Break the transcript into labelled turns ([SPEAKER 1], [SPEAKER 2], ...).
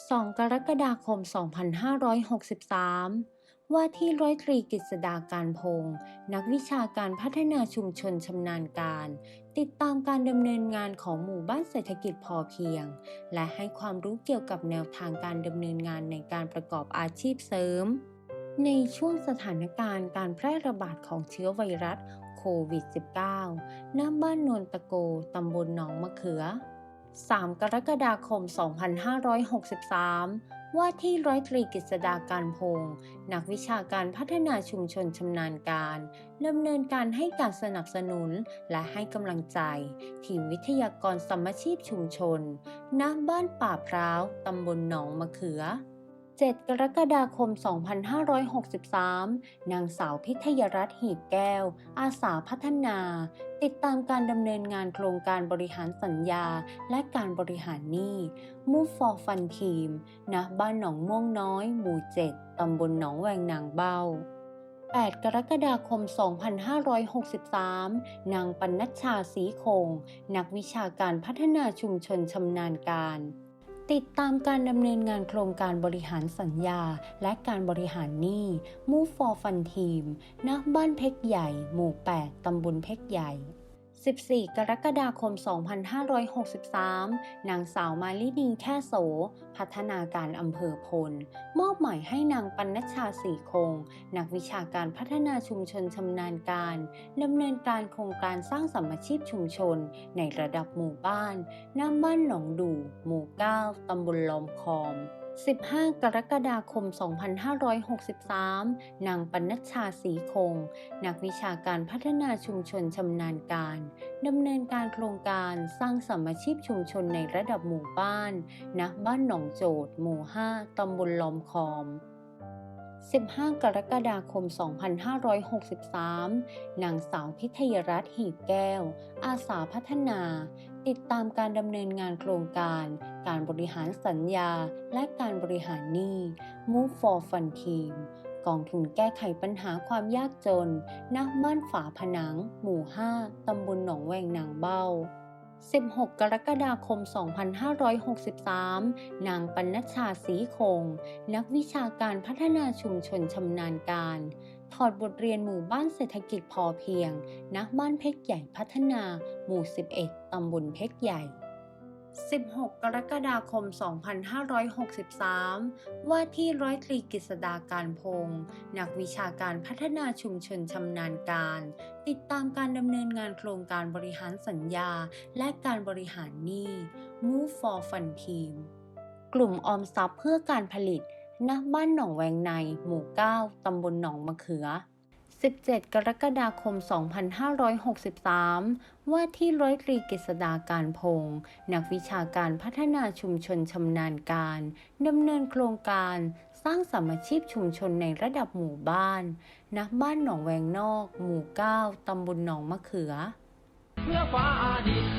[SPEAKER 1] 2 กรกฎาคม 2563 ว่าที่ร้อยตรีกฤษดาการพงศ์นักวิชาการพัฒนาชุมชนชำนาญการ ติดตามการดำเนินงานของหมู่บ้านเศรษฐกิจพอเพียง และให้ความรู้เกี่ยวกับแนวทางการดำเนินงานในการประกอบอาชีพเสริม ในช่วงสถานการณ์การแพร่ระบาดของเชื้อไวรัสโควิด -19 ณบ้านโนนตะโก ตำบลหนองมะเขือ 3 กรกฎาคม 2563 ว่าที่ร้อยตรีกฤษดาการพงศ์นักวิชาการพัฒนาชุมชนชำนาญการดำเนินการให้การสนับสนุนและให้กำลังใจ ทีมวิทยากรสมชีพชุมชนณบ้านป่าพร้าวตำบลหนองมะเขือ 7 กรกฎาคม 2563 นางสาวพิทยรัตน์หีบแก้ว อาสาพัฒนา ติดตามการดำเนินงานโครงการบริหารสัญญา และการบริหารหนี้ Move for Fun Team ณบ้านหนองม่วงน้อย หมู่ 7 ตำบลหนองแวงนางเบ้า8 กรกฎาคม 2563 นางปัชชาสีคง นักวิชาการพัฒนาชุมชนชำนาญการ ติดตามการดำเนินงานโครงการบริหารสัญญา และการบริหารหนี้ Move for Fun Team ณบ้านเพกใหญ่ หมู่ 8 ตำบลเพกใหญ่ 14 กรกฎาคม 2563 นางสาวมาลินีแค่โส พัฒนาการอำเภอพล มอบหมายให้นางปัณชาสีคง นักวิชาการพัฒนาชุมชนชำนาญการดำเนินการโครงการสร้างสัมมาชีพชุมชน ในระดับหมู่บ้านน้ำบ้านหนองดูหมู่ 9 ตำบลลอมคอม 15 กรกฎาคม 2563 นางปนัชชาสีคง นักวิชาการพัฒนาชุมชนชำนาญการดำเนินการโครงการสร้างสมาชีพชุมชนในระดับหมู่บ้านณบ้านหนองโจดหมู่ 5 ตำบลลอมคอม 15 กรกฎาคม 2563 นางสาวพิทยรัตน์หีบแก้ว อาสาพัฒนา ติดตามการดำเนินงานโครงการ การบริหารสัญญา และการบริหารหนี้ Move for Fun Team กองทุนแก้ไขปัญหาความยากจน ณ บ้านฝาผนัง หมู่ 5 ตำบลหนองแวงนางเบ้า 16 กรกฎาคม 2563 นางปัณชาสีคง นักวิชาการพัฒนาชุมชนชำนาญการ ถอดบทเรียนหมู่บ้านเศรษฐกิจพอเพียง นักบ้านเพกใหญ่พัฒนา หมู่ 11 ตำบลเพกใหญ่ 16 กรกฎาคม 2563 ว่าที่ร้อยตรีกฤษดาการพงศ์นักวิชาการพัฒนาชุมชนชำนาญการ ติดตามการดำเนินงานโครงการบริหารสัญญา และการบริหารหนี้ Move for Fun Team กลุ่มออมทรัพย์เพื่อการผลิตณบ้านหนองแวงใน หมู่ 9 ตำบลหนองมะเขือ 17 กรกฎาคม 2563 ว่าที่ร้อยตรีกฤษดาการพงศ์นักวิชาการพัฒนาชุมชนชำนาญการดำเนินโครงการสร้างสามาชีพชุมชนในระดับหมู่บ้านณบ้านหนองแวงนอก หมู่ 9 ตำบลหนองมะเขือ
[SPEAKER 2] เพื่อฟ้าดินอันสด